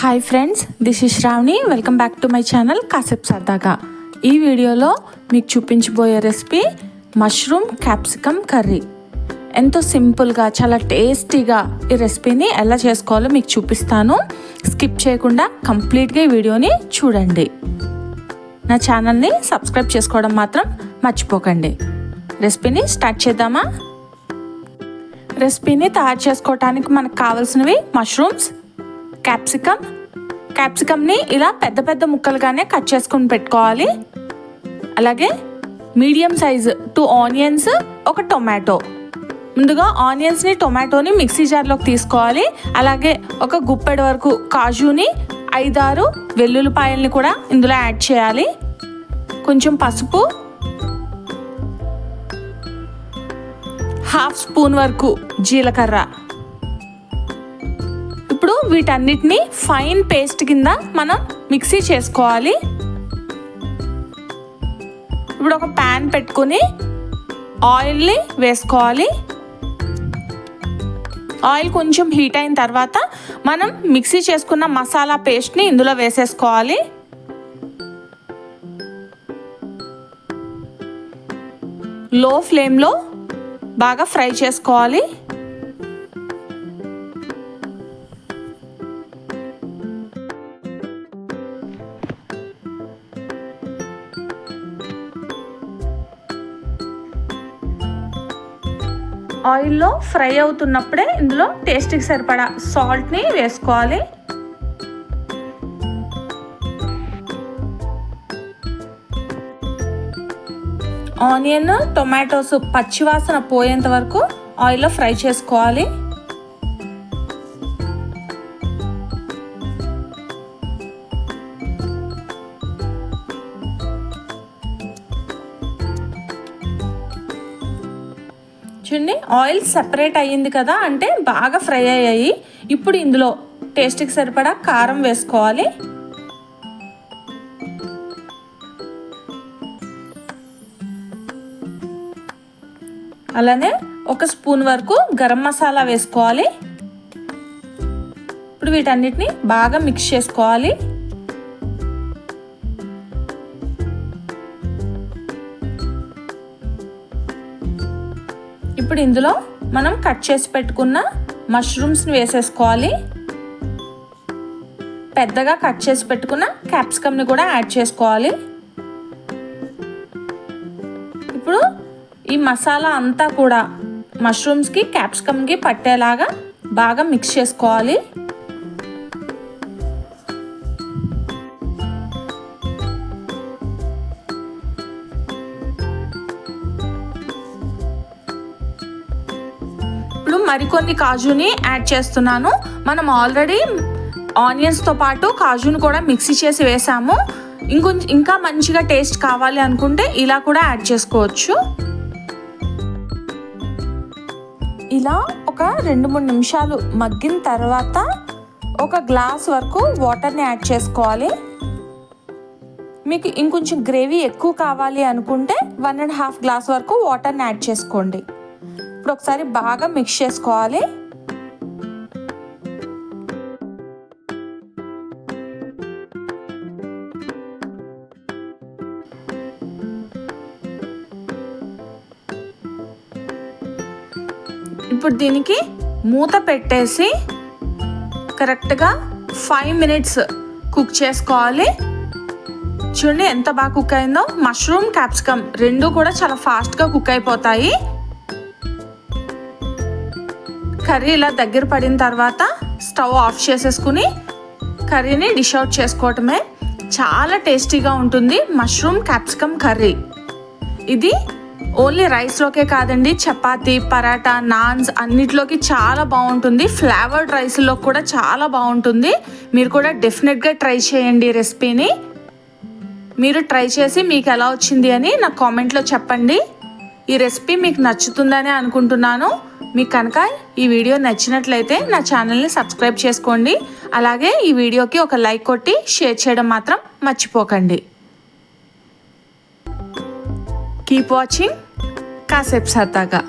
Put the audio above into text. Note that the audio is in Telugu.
Hi friends this is Shravani welcome back to my channel కాసేపు సరదాగా ఈ వీడియోలో మీకు చూపించబోయే రెసిపీ మష్రూమ్ క్యాప్సికమ్ కర్రీ ఎంతో సింపుల్గా చాలా టేస్టీగా ఈ రెసిపీని ఎలా చేసుకోవాలో మీకు చూపిస్తాను. స్కిప్ చేయకుండా కంప్లీట్గా ఈ వీడియోని చూడండి. నా ఛానల్ని సబ్స్క్రైబ్ చేసుకోవడం మాత్రం మర్చిపోకండి. రెసిపీని స్టార్ట్ చేద్దామా? రెసిపీని తయారు చేసుకోవడానికి మనకు కావాల్సినవి మష్రూమ్స్ క్యాప్సికమ్. క్యాప్సికమ్ని ఇలా పెద్ద పెద్ద ముక్కలుగానే కట్ చేసుకుని పెట్టుకోవాలి. అలాగే మీడియం సైజు టూ ఆనియన్స్ ఒక టొమాటో. ముందుగా ఆనియన్స్ని టొమాటోని మిక్సీ జార్లోకి తీసుకోవాలి. అలాగే ఒక గుప్పెడు వరకు కాజుని ఐదారు వెల్లుల్లిపాయల్ని కూడా ఇందులో యాడ్ చేయాలి. కొంచెం పసుపు హాఫ్ స్పూన్ వరకు జీలకర్ర. ఇప్పుడు వీటన్నిటిని ఫైన్ పేస్ట్ కింద మనం మిక్సీ చేసుకోవాలి. ఇప్పుడు ఒక ప్యాన్ పెట్టుకుని ఆయిల్ని వేసుకోవాలి. ఆయిల్ కొంచెం హీట్ అయిన తర్వాత మనం మిక్సీ చేసుకున్న మసాలా పేస్ట్ని ఇందులో వేసేసుకోవాలి. లో ఫ్లేమ్లో బాగా ఫ్రై చేసుకోవాలి. ఆయిల్లో ఫ్రై అవుతున్నప్పుడే ఇందులో టేస్ట్కి సరిపడా సాల్ట్ని వేసుకోవాలి. ఆనియన్ టొమాటోస్ పచ్చివాసన పోయేంత వరకు ఆయిల్లో ఫ్రై చేసుకోవాలి. చూడండి ఆయిల్ సెపరేట్ అయ్యింది కదా అంటే బాగా ఫ్రై అయ్యాయి. ఇప్పుడు ఇందులో టేస్ట్కి సరిపడా కారం వేసుకోవాలి. అలానే ఒక స్పూన్ వరకు గరం మసాలా వేసుకోవాలి. ఇప్పుడు వీటన్నిటిని బాగా మిక్స్ చేసుకోవాలి. ఇప్పుడు ఇందులో మనం కట్ చేసి పెట్టుకున్న మష్రూమ్స్ని వేసేసుకోవాలి. పెద్దగా కట్ చేసి పెట్టుకున్న క్యాప్సికమ్ని కూడా యాడ్ చేసుకోవాలి. ఇప్పుడు ఈ మసాలా అంతా కూడా మష్రూమ్స్కి క్యాప్సికమ్కి పట్టేలాగా బాగా మిక్స్ చేసుకోవాలి. మరికొన్ని కాజుని యాడ్ చేస్తున్నాను. మనం ఆల్రెడీ ఆనియన్స్తో పాటు కాజుని కూడా మిక్సీ చేసి వేసాము. ఇంకొంచెం ఇంకా మంచిగా టేస్ట్ కావాలి అనుకుంటే ఇలా కూడా యాడ్ చేసుకోవచ్చు. ఇలా ఒక రెండు మూడు నిమిషాలు మగ్గిన తర్వాత ఒక గ్లాస్ వరకు వాటర్ని యాడ్ చేసుకోవాలి. మీకు ఇంకొంచెం గ్రేవీ ఎక్కువ కావాలి అనుకుంటే వన్ అండ్ హాఫ్ గ్లాస్ వరకు వాటర్ని యాడ్ చేసుకోండి. ఇప్పుడు ఒకసారి బాగా మిక్స్ చేసుకోవాలి. ఇప్పుడు దీనికి మూత పెట్టేసి కరెక్ట్గా ఫైవ్ మినిట్స్ కుక్ చేసుకోవాలి. చూడండి ఎంత బాగా కుక్ అయిందో. మష్రూమ్ క్యాప్సికమ్ రెండు కూడా చాలా ఫాస్ట్గా కుక్ అయిపోతాయి. కర్రీ ఇలా దగ్గర పడిన తర్వాత స్టవ్ ఆఫ్ చేసేసుకుని కర్రీని డిష్ అవుట్ చేసుకోవటమే చాలా టేస్టీగా ఉంటుంది మష్రూమ్ క్యాప్సికమ్ కర్రీ. ఇది ఓన్లీ రైస్లోకే కాదండి చపాతి పరాటా నాన్స్ అన్నిట్లోకి చాలా బాగుంటుంది. ఫ్లేవర్డ్ రైస్లో కూడా చాలా బాగుంటుంది. మీరు కూడా డెఫినెట్గా ట్రై చేయండి రెసిపీని. మీరు ట్రై చేసి మీకు ఎలా వచ్చింది అని నా కామెంట్లో చెప్పండి. ఈ రెసిపీ మీకు నచ్చుతుందని అనుకుంటున్నాను. మీకు కనుక ఈ వీడియో నచ్చినట్లయితే నా ఛానల్ని సబ్స్క్రైబ్ చేసుకోండి. అలాగే ఈ వీడియోకి ఒక లైక్ కొట్టి షేర్ చేయడం మాత్రం మర్చిపోకండి. కీప్ వాచింగ్ కాసేపు సరదాగా.